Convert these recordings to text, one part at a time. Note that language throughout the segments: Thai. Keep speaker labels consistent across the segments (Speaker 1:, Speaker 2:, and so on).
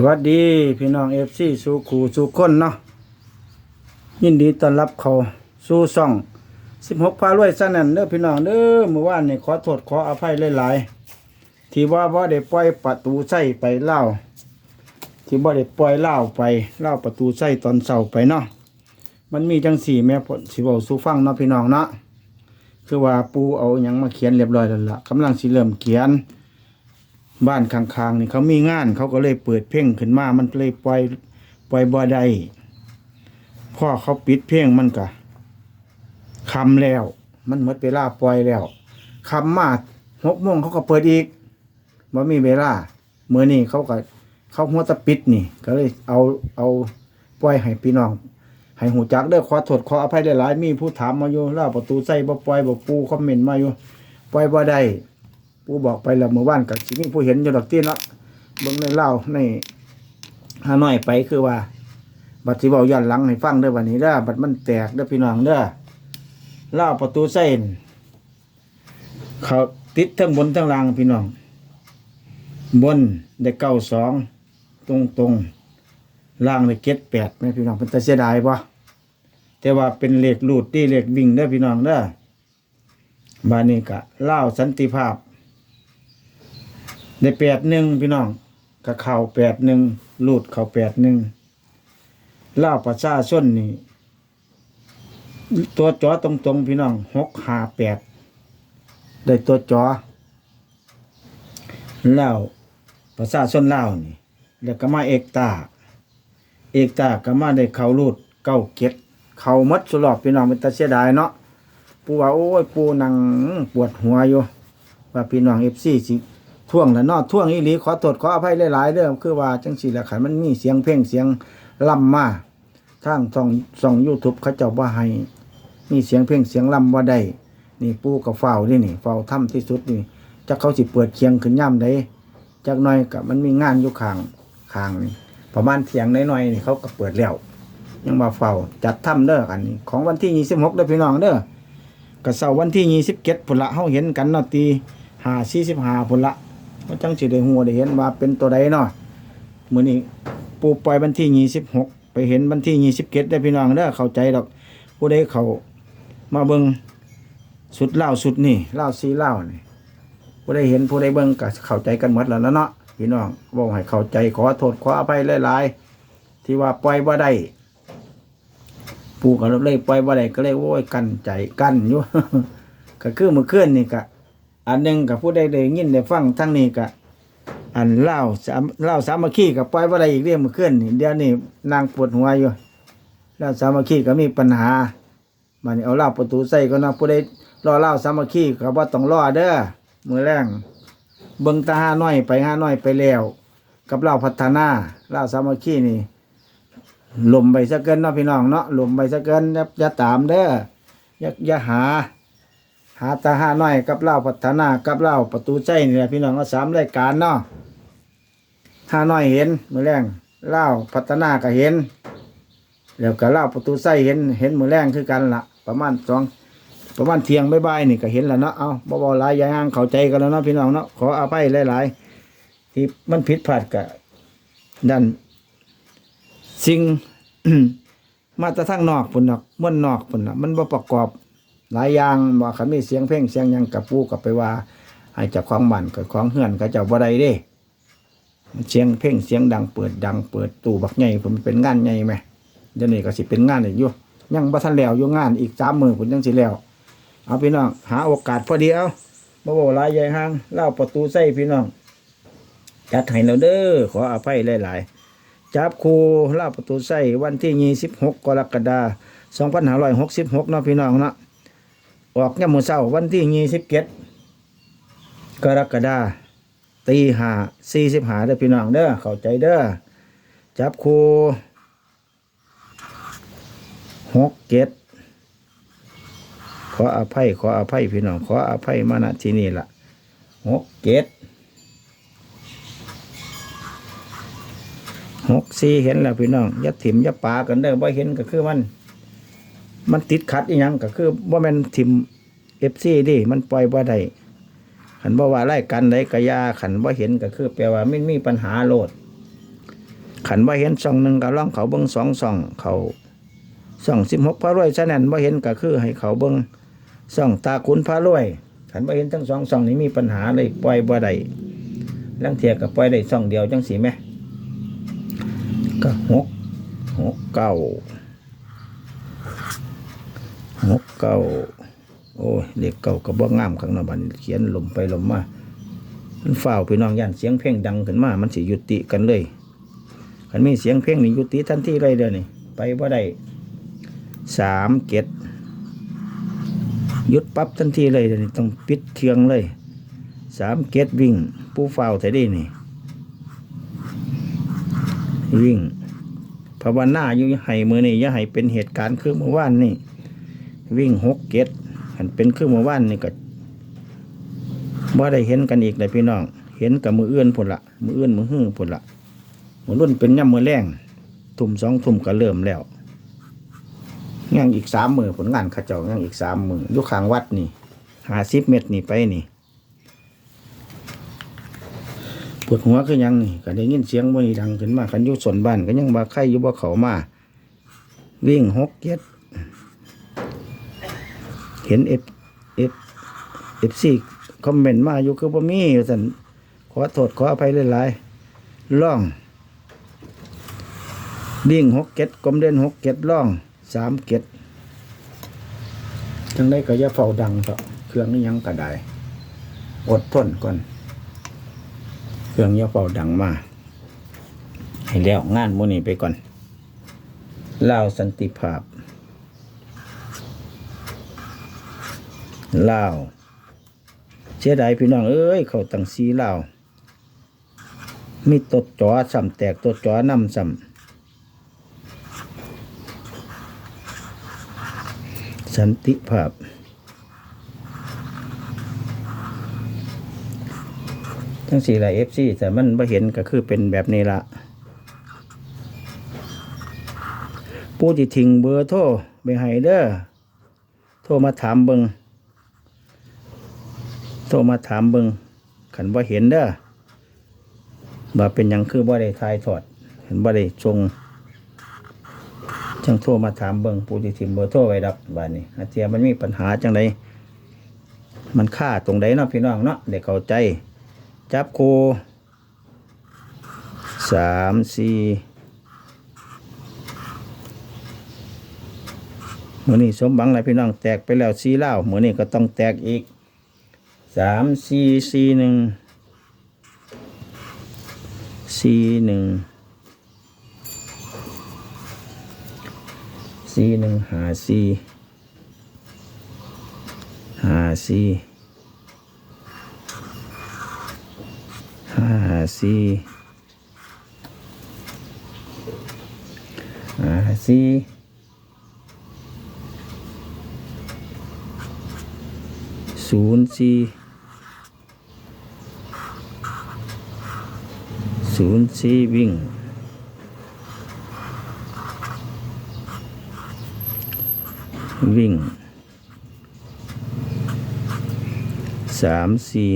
Speaker 1: สวัสดีพี่น้องเอฟซีสู่ขู่สู่คนเนาะยินดีต้อนรับเขาสู่ซ่องสิบหกพารวยสนั่นเด้อพี่น้องเด้อเมื่อวานนี่ขอโทษขออภัยหลายๆที่ว่าบ่ได้ปล่อยประตูใส่ไปเล่าที่บ่ได้ปล่อยเล่าไปเล่าประตูใส่ตอนเช้าไปเนาะมันมีจังสี่แม่ผลสิเว้าสู่ฟังเนาะพี่น้องเนาะคือว่าปูเอาหยังมาเขียนเรียบร้อยแล้วล่ะกำลังสิเริ่มเขียน บ้านข้างๆนี่เขามีงาน เขาก็เลยเปิดเพลงขึ้นมา มันเลยปล่อยปล่อยบ่ได้พ่อเขาปิดเพลงมันก็คำแล้ว มันหมดเวลาปล่อยแล้วคำมาหกโมงเขาก็เปิดอีกว่ามีเวลาเมื่อนี่เขาก็เขาหัวตะปิดนี่ ก็เลยเอาเอาปล่อยให้พี่น้องให้หูจักเด้อขอโทษขออภัยหลายๆมีผู้ถามมาอยู่ล่าประตูใส่บ่ปล่อยบ่ปูคอมเมนต์มาอยู่ปล่อยบ่ได้ ผู้บอกไปแล้วเมื่อวานกับสิมีผู้เห็นอยู่ดอกที่เนาะเบิ่งในเล่าในฮานอยไปคือว่า บัดสิเว้าย้อนหลังให้ฟังเด้อวันนี้เด้อบัดมันแตกเด้อพี่น้องเด้อเล่าประตูเส้นเขาติดทั้งบนทั้งล่างพี่น้อง บนได้เก้าสองตรงตรงล่างได้เก็ดแปดแม่พี่น้องเป็นตาเสียดายปะแต่ว่าเป็นเหลขลูดที่เหลขวิ่งเด้อพี่น้องเด้อบานนี้กะเล่าสันติภาพ ได้แปดหนึ่งพี่น้องกับเข่าแปดหนึ่งลูดเข่าแปดหนึ่งเล่าประชาชนนี่ ตัวจอตรงๆ พี่น้องหกหาแปดได้ตัวจอเล่าวประชาชนเล่านี่ แล้วก็มาเอกตา เอกตาก็มาได้เข่าลูดเก้าเก็ดเข่ามัดสลอบพี่น้องเป็นตาเสียดายเนาะปูว่าโอ้ยปูนังปวดหัวอยู่ว่าพี่น้องเอฟซีสิ ท่วงแล้วนาะท่วงอีหลีขอโทษขออภัยหลายๆเด้อคือว่าจังสี่ละขันมันมีเสียงเพลงเสียงล่ำมาทางส่องส่องยูทูบเขาเจ้าว่าให้ มีเสียงเพลงเสียงล่ำว่าได้นี่ปูกับเฝ้านี่นี่เฝ้าถ้ำที่สุดนี่จะเขาสิเปิดเคียงขึ้นย่ำได้จักหน่อยกับมันมีงานอยู่ข้างข้างนี่ประมาณเที่ยงน้อยๆนี่เขาก็เปิดแล้วยังมาเฝ้าจัดถ้ำเด้ออันนี้ ของวันที่ยี่สิบหกเด้อพี่น้องเด้อก็เสาร์วันที่ยี่สิบเก็ดพุ่นละเฮาเห็นกันนาตีห้าสี่สิบห้าพุ่นละ ก็จังสิได้ฮู้ได้เห็นว่าเป็นตัวใดเนาะมื้อนี้ปูปล่อยวันที่ยี่สิบหกไปเห็นวันที่ยี่สิบเก็ดได้พี่น้องเด้อเข้าใจดอก ผู้ใดเขามาเบิ่งสุดเล่าสุดนี่เล่าซีเล่านี่ผู้ใดเห็นผู้ใดเบิ่งก็เข้าใจกันหมดแล้วนะเนาะพี่น้องบอกให้เข้าใจขอโทษขออภัยหลายๆที่ว่าปล่อยบ่ได้ปูก็เลยปล่อยบ่ได้ก็เลยโอ้ยกันใจกันอยู่ก็คือเมื่อคืนนี่ก็ อันหนึ่งกับผู้ใดได้ยินได้ฟังทั้งนี้ก็อันเล่าสามเล่าสามัคคีกับปล่อยบ่ได้อีกเรื่องมื่อคืนนี่เดี๋ยวนี้นางปวดหัวอยู่เล่าสามัคคีก็มีปัญหามันเอาเล่าประตูใส่ก็นะผู้ใดรอเล่าสามัคคีก็บ่ต้องรอเด้อมือแรงเบิ่งตาหาน้อยไปห้าน้อยไปแล้วกับเล่าพัฒนาเล่าสามัคคีนี่ลมไปซะเกินเนาะพี่น้องเนาะลมไปซะเกินอย่าตามเด้ออย่าอย่าหา หาตาหาน้อยกับเล่าพัฒนากับเล่าประตูใจนี่แหละพี่น้องเอาสามรายการเนาะหาน้อยเห็นมือแรงเล่าพัฒนาก็เห็นแล้วก็เล่าประตูไส้เห็นเห็นมือแรงคือกันละประมาณสองประมาณเที่ยงบ่ายๆนี่ก็เห็นแล้วเนาะเอาบ่บ่หลายอยาห่างเข้าใจกันแล้วเนาะพี่น้องเนาะขออภัยหลาย ๆ ที่มันผิดพลาดกับดันสิ่งมาแต่ทางนอกพุ่นน่ะม่วนนอกพุ่นนะมันบ่ประกอบ หลายอย่างบ่คันมีเสียงเพลงเสียงยังกับปูกับไปว่าให้เจ้าของบ้านกับของเฮือนเขาเจ้าบ่ได้เด้เสียงเพลงเสียงดังเปิดดังเปิดตู้บักใหญ่ผมเป็นงานใหญ่ไหมเดี๋ยวนี้ก็สิเป็นงานอีกอยู่ยังบ่ทันแล้วอยู่งานอีก3มื้อพุ่นจังสิแล้วเอาพี่น้องหาโอกาสพอดีเอาบ่เว้าหลายใหญ่ห่างเล่าประตูใส่พี่น้องจัดให้แล้วเด้อขออภัยหลายๆจับครูเล่าประตูใส่วันที่ยี่สิบหกกรกฎาสองพันห้าร้อยหกสิบหกเนาะพี่น้องเนาะ ออกเนี่ยมมือเช้าวันที่ยี่สิบเจ็ดกรกฎาตีหาสี่สิบหาเด้อพี่น้องเด้อเข้าใจเด้อจับครูหกเจ็ดขออภัยขออภัยพี่น้องขออภัยมาณที่นี่ละหกเจ็ดหกสี่เห็นแล้วพี่น้องยัดถิ่มยัดปากันเด้อบ่เห็นก็คือมัน มันติดขัดอีหยังก็คือบ่แม่นถิ่มเอฟซีดิมันปล่อยบ่ได้ขันบ่ว่าไล่กันไดกระยาขันบ่เห็นก็คือ แปลว่าไม่มีปัญหาโลด ขันว่าเห็นช่องหนึ่งก็ล่องเขาเบิ้งสองช่อง เขาช่องสิบหกพระรวยฉะนั้นว่าเห็นก็คือ ให้เขาเบิ้งช่องตาคุณพระรวย ขันว่าเห็นทั้งสองช่องนี้มีปัญหาเลยปล่อยบ่ได้ลังเทียกับปล่อยได้ช่องเดียวจังสีไหมก็หกหกเก้า หกเก้าโอ้ยเด็กเก่ากับบ่งามข้างหน้าบันเขียนลมไปลมมามันฝ้าวพี่น้องย่านเสียงเพลงดังขึ้นมา มันสิยุติกันเลยคันมีเสียงเพลงนี่ยุติทันทีเลยเดี๋ยวนี้ไปบ่ได้สามเกตยุดปั๊บทันทีเลยเดี๋ยวนี้ต้องปิดเทียงเลยสามเกตวิ่ง ผู้ฝ้าวแต่ดีนี่ วิ่งภาวนาอยู่ย่าให้มือนี่อย่าให้เป็นเหตุการณ์คือเมื่อวานนี่ วิ่งหกเกตหันเป็นคือเมื่อวานนี่ก็บ่ได้เห็นกันอีกเลยพี่น้อง เห็นกับมือเอื้อนพุ่นละมือเอื้อนมือหื้อพุ่นละมือรุ่นเป็นย่ำมือแรงทุ่มสองทุ่มก็เริ่มแล้วยังอีกสามมือผลงานขาเจ้ายังอีกสามมือยู่ข้างวัดนี่หาสิบเมตรนี่ไปนี่ปวดหัวคือหยังนี่ก็ได้ยินเสียงมันดังขึ้นมากันยู่ส่วนบ้านก็ยังมาไข่ยู่บ่เขามา วิ่งหกเจ็ด เห็นเอฟเอฟเอฟซีคอมเมนต์มาอยู่คือบ่มีอยู่สันขอโทษขออภัยหลายๆล่องดิ่งหกเก็ดกลมเด่นหกเก็ดล่องสามเก็ดจังได้ก็อย่าเฝ้าดังต่อเครื่องนี้ยังก็ได้อดทนก่อน เครื่องย่าเฝ้าดังมาให้แล้วงานมื้อนี้ไปก่อนลาวสันติภาพ ลาวเสียดายพี่น้องเอ้ยเขาตั้งสีลาวมีตดจอซ้ำแตกตดจอนำซ้ำสันติภาพทั้งสี่ลายเอฟซีแต่มันไม่เห็นก็คือเป็นแบบนี้ละผู้ที่ทิ้งเบอร์โทรไปให้เด้อโทรมาถามเบิง โทรมาถามเบิงขันว่าเห็นเด้อบ่าเป็นยังคือบ่ได้ทายถอดเห็นบ่ได้ชงจังโทรมาถามเบิงผู้ที่ทิมเบอร์โทรไว้ดับบ้านนี้อาเทียมันมีปัญหาจังไดมันค่าตรงใดเนาะพี่น้องเนาะเด็กเข้าใจ จับโคสามสี่มือนี้สมบังอะไรพี่น้องแตกไปแล้วสีเล่ามือนี้ก็ต้องแตกอีก สามสี่สี่หนึ่งสี่หนึ่งสี่หนึ่งหาสี่หาสี่ห้าสี่หาสี่ศูนย์สี่ ศูนย์สี่วิ่งวิ่งสามสี่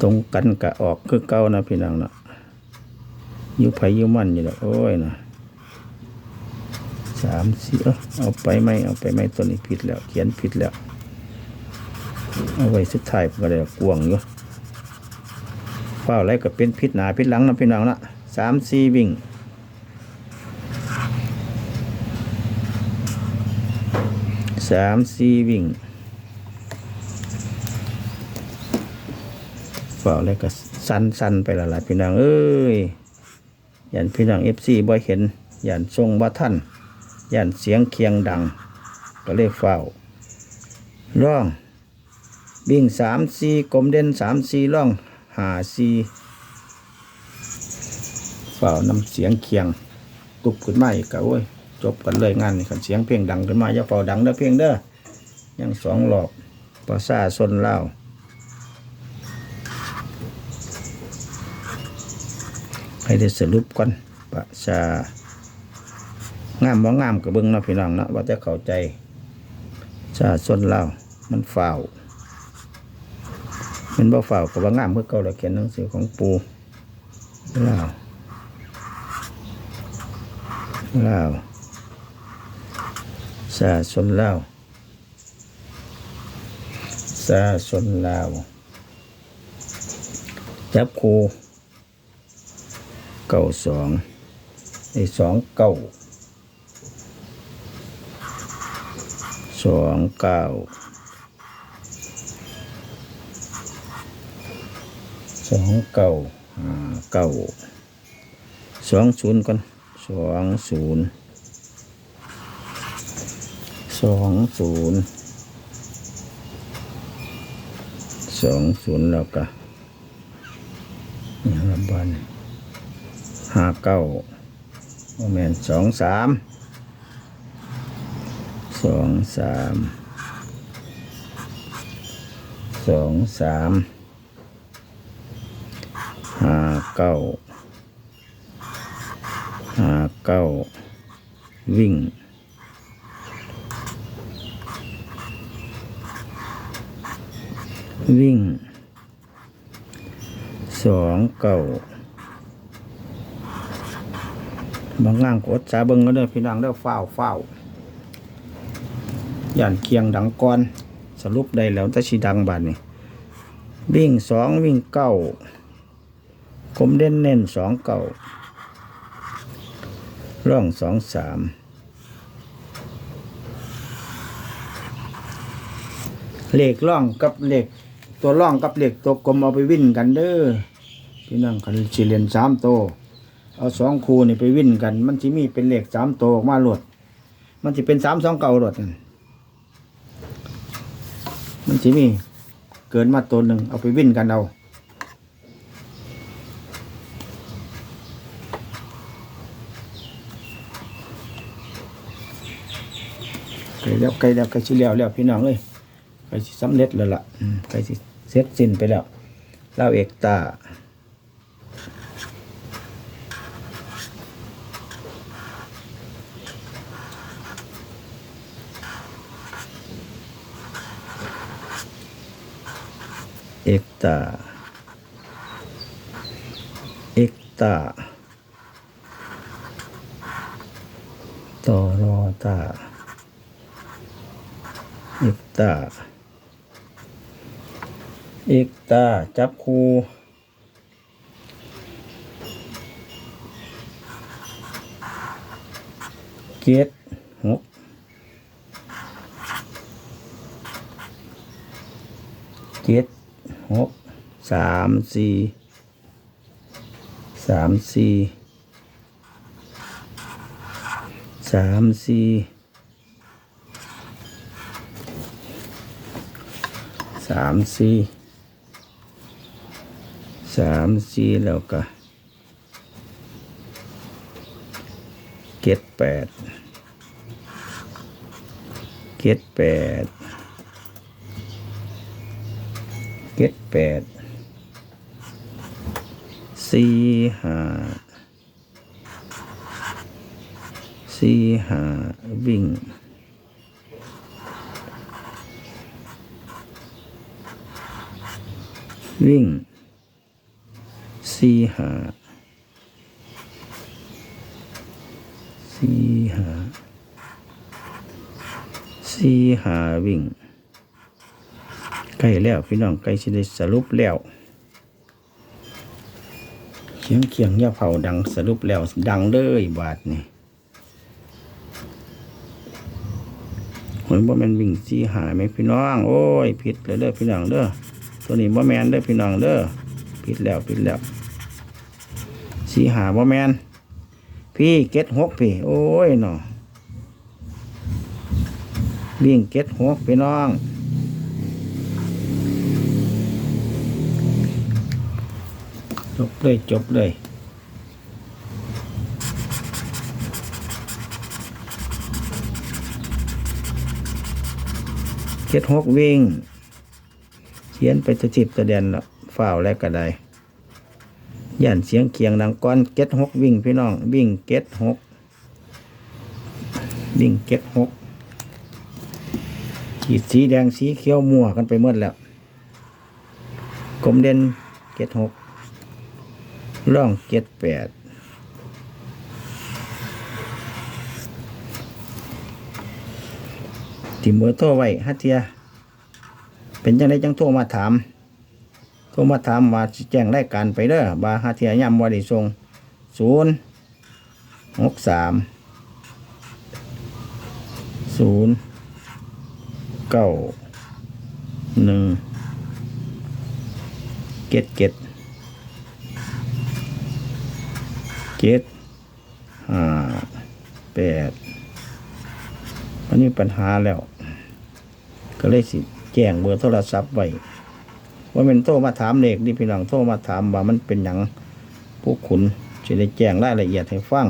Speaker 1: ตรงกันกะออกคือเก่านะพี่น้องเนาะยุไผยุมันอยู่แล้วโอ้ยนะสามสี่เอาไปไหมเอาไปไหมตัวนี้ผิดแล้ว เขียนผิดแล้ว เอาไว้สุดท้ายก็เลยกวงอยู่ เฝ้าอะไรก็เป็นพิษหนาพิษหลังนะพี่น้องนะสามสี่วิ่งสามสี่วิ่งเฝ้าอะไรก็สันสันๆไปละละพี่น้องเอ้ยยันพี่น้องเอฟซีบ่เห็นยันทรงบ่ท่านยันเสียงเคียงดัง ก็เลยเฝ้าร่องวิ่งสามสี่กลมเด่นสามสี่ร่อง หาสี่เฝ้านำเสียงเคียงตุบขึ้นมาอีกก็โอ้ยจบกันเลยงานนี่ขันเสียงเพลงดังขึ้นมาอย่าเฝ้าดังเด้อเพลงเด้อยังสองหลอกภาษาสนเล่าให้ได้สรุปก่อนภาษางามบ่งามกับเบิ้งเนาะพี่น้องเนาะว่าจะเข้าใจชาสนเล่ามันฝ่าว มันบ่ฝ่ากับว่างามเพื่อเก่าเราเขียนหนังสือของปูลาวลาวสาสนลาวสาสนลาวจับคูเก้าสองไอ้สองเก้าสองเก้า สองเก้าห้าเก้าสองศูนย์ก่อนสองศูนย์สองศูนย์สองศูนย์แล้วก็นี่ละบันห้าเก้าโมเมนสองสามสองสามสองสามห้า เก้าห้าเก้าวิ่งวิ่งสองเก้าบางงางกดสาเบิงก็เด้อพี่น้องเด้อฝ้าวฝ้าย่านเคียงดังก่อนสรุปได้แล้วต่ชีดังบาดนี่วิ่งสองวิ่งเก้า ผมเด่นเน้นสองเก้าร่องสองสามเหลขร่องกับเหลขตัวร่องกับเหล็กตัวกลมเอาไปวิ่นกันเด้อพี่น้องคันสิเรียนสามโต เอาสองคูนี่ไปวิ่นกัน มันจะมีเป็นเหล็กสามโตออกมาหลด มันจะเป็นสามสองเก่าหลดมันจะมีเกินมาตัวหนึ่งเอาไปวิ่นกันเอา ไกลแล้วไกลแล้วไกลชิแล้วแล้วพี่น้องเอ้ยใกล้สิสำเร็จแล้วล่ะอืมใกล้สิเสร็จสิ้นไปแล้วเล่าเอกตาเอกตาเอกตาตอรอตา อกตาเอกตา จับคูเจ็ดหกเจ็ดหกสามสี่สามสี่สามสี่ สามสี่สามสี่แล้วก็เก็ดแปดเก็ดแปดเก็ดแปดสี่ห้าสี่ห้าวิ่ง วิ่งสี่หาสี่หาสี่หาวิ่งใกล้แล้วพี่น้องใกล้สิได้สรุปแล้วเขียงเขียงย่าเผาดังสรุปแล้วดังเลยบาทนี่หวยบ่แม่นวิ่งสี่หาไหมพี่น้อง โอ้ยผิดเลยเด้อพี่น้องเด้อ ตัวนี้บ่แมนเด้อพี่น้องเด้อผิดแล้วผิดแล้วสีหาบ่แมนพี่เก็ดหกพี่ โอ้ยเนาะวิ่งเก็ดหกพี่น้องจบเลยจบเลยเก็ดหกวิ่ง ขียนไปจะจิบจะเด่นละฝ้าวแล้วก็ไดย่านเสียงเคียงดังก้อนเก็ตหกวิ่งพี่น้อง วิ่งเก็ตหกวิ่งเก็ตหกขีดสีแดงสีเขียวมั่วกันไปหมดแล้วกลมเด่นเก็ตหกร่องเจ็ดแปดที่เบอร์โทรไว้ฮัทเทีย เป็นจังไดจังโทรมาถาม โทรมาถามมาแจ้งรายการไปเด้อบาฮัทเทียย่ำว่าได้ส่งศูนย์หกสามศูนย์เก้าหนึ่งเจ็ดเจ็ดเจ็ดห้าแปดอันนี้ปัญหาแล้ว ก็เลยสิ แจ้งเบอร์โทรศัพท์ไว้ว่าเป็นโทรมาถามเลขนี่พี่น้องโทรมาถามว่ามันเป็นหยังผู้ขุนจะได้แจ้งรายละเอียดให้ฟัง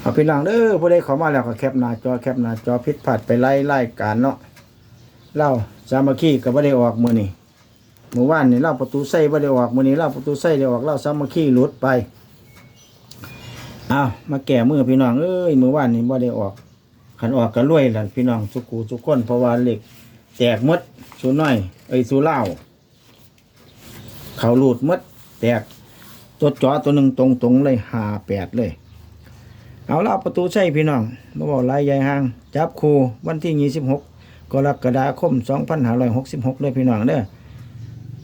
Speaker 1: เอาพี่น้องเด้อผู้ใดข้ามาแล้วก็แคปหน้าจอแคปหน้าจอพิษผัดไปไล่ไล่การเนาะเล่าสามัคคีก็บ่ได้ออกมือนี้มื้อวานนี่เล่าประตูไส้บ่ได้ออกมือนี้เล่าประตูไส้ได้ออกเล่าสามัคคีหลุดไปเอามาแก้มือพี่น้องเอ้ยมื้อวานนี่บ่ได้ออก คันออกก็รวยล่ะพี่น้องสุกูทุกคนเพราะว่าเหล็กแตกมดสูน้อย เอ้ยสูเล่าเขาหลุดมดแตกตัวจอตัวหนึ่งตรงๆเลย58เลย เอาละประตูใช่พี่น้องมาบอกลายใหญ่ห้าง จับคูวันที่26กกรกฎาคม2566เลยพี่น้องเด้อ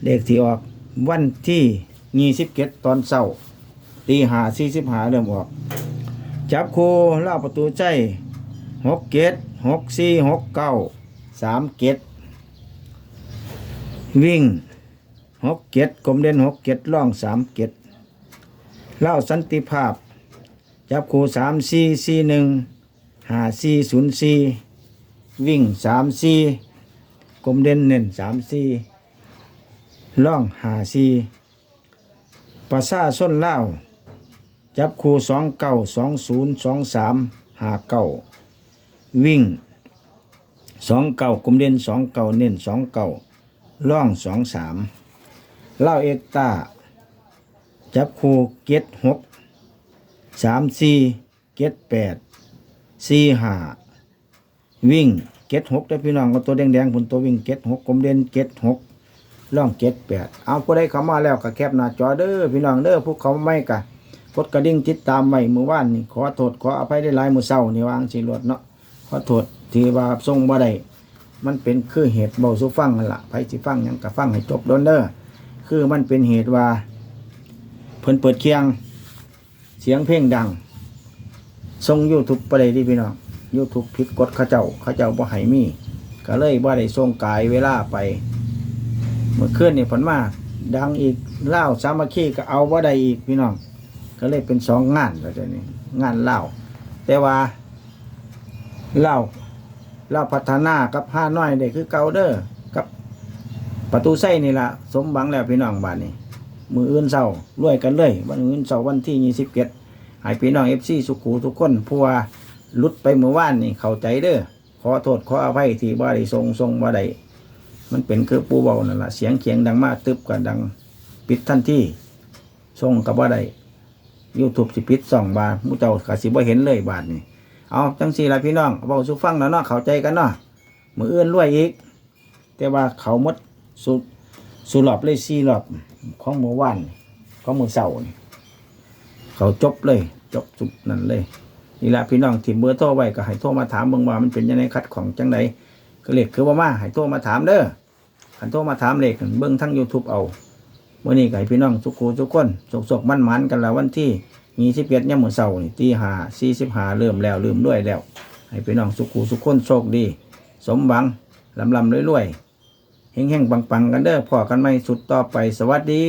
Speaker 1: เลขที่ออกวันที่27ตอนเช้าตีหา45เริ่มออก จับคูเล่าประตูใจ 6เกต6 4 6 9 3เก้าสามเกตวิ่ง6เกตกลมเด่น6เกตล่อง3เกตเล่าสันติภาพ จับคู่สามสี่สี่หนึ่งห้าสี่ศูนย์สี่วิ่งสามสี่กลมเด่นเน้นสามสี่ล่องห้าสี่ภาษาส้นเล่าจับคู่สองเก้าสองศูนย์สองสามหาเก้า วิ่งสองเก้ากลมเด่นสองเก้าเน้นสองเก้าล่องสองสามเล่าเอกตาจับคูเก็ดหกสามสี่เก็ดแปดสี่ห้าวิ่งเก็ดหกได้พี่น้องก็ตัวแดงๆผลตัววิ่งเก็ดหกกลมเด่นเก็ดหกล่องเก็ดแปดเอาผู้ใดเข้ามาแล้วก็แคปหน้าจอเด้อพี่น้องเด้อพวกเขาไม่กะกดกระดิ่งติดตามไว้มือว่านนี่ขอโทษขออภัยได้หลายมือเศร้านี่วางสีรวดเนาะ อโทษที่ว่าส่งบ่ได้มันเป็นคือเหตุเบาสู้ฟังนั่นละไผสิฟังยังก็ฟังให้จบโดนเด้อคือมันเป็นเหตุว่า เพิ่นเปิดเคียง เสียงเพลงดังส่งยูทูบไปเลยที่พี่น้องยูทูบผิดกฎข้าเจ้าข้าเจ้าบ่ให้มี ก็เลยบ่ได้ส่งกายเวลาไป เมื่อคืนนี่ผลมาดังอีกเล่าสามัคคีก็เอาบ่ได้อีกพี่น้อง ก็เลยเป็นสองงานแล้วเดี๋ยวนี้งานเล่าแต่ว่า เล่าเล่าพัฒนากับห้าน้อยได้คือเก่าเด้อกับประตูไส้นี่ละสมบังแล้วพี่น้องบ้านนี้มืออื่นเศร้ารวยกันเลยวันอื่นเศร้าวันที่ยี่สิบเจ็ดให้พี่น้องเอฟซีสุขูทุกคนผู้ว่าหลุดไปเมื่อวานนี่เข้าใจเด้อขอโทษขออภัยที่บ่ได้ทรงทรงบ่ได้มันเป็นคือปูเบานั่นละเสียงเขียงดังมากตึบกับดังปิดทันทีทรงกับบ่ได้ยูทูบสิปิดสองบาทมูเจ้ากสิบ่เห็นเลยบาทนี่ เอาจังสี่ละพี่น้องเบาสุฟังแล้วเนาะเข้าใจกันเนาะมือเอื่นรวยอีก แต่ว่าเขาหมดสุสุรอบเลยสี่รอบของมือวานของมือเสาร์นี่เขาจบเลย จบจุดนั่นเลยนี่แหละพี่น้องที่เบอร์โทรไว้ก็ให้โทรมาถามเบิ่งว่ามันเป็นยังไงคัดของจังไดก็เลขคือว่ามาให้โทรมาถามเด้อคันโทรมาถามเลขเบิ่งทั้ง YouTube เอาเมื่อนี้ก็ให้พี่น้องทุกคู่ทุกคนสกๆมันๆกันแล้ววันที่ ยี่สิบเอ็ดยามมื้อเสาร์นี่ตีหาสี่สิบหาเริ่มแล้วเริ่มด้วยแล้ว ให้พี่น้องสุขูสุขคนโชคดี สมหวังลำลำรวยๆเฮงๆปังๆ กันเด้อพ่อกันไม่สุดต่อไปสวัสดี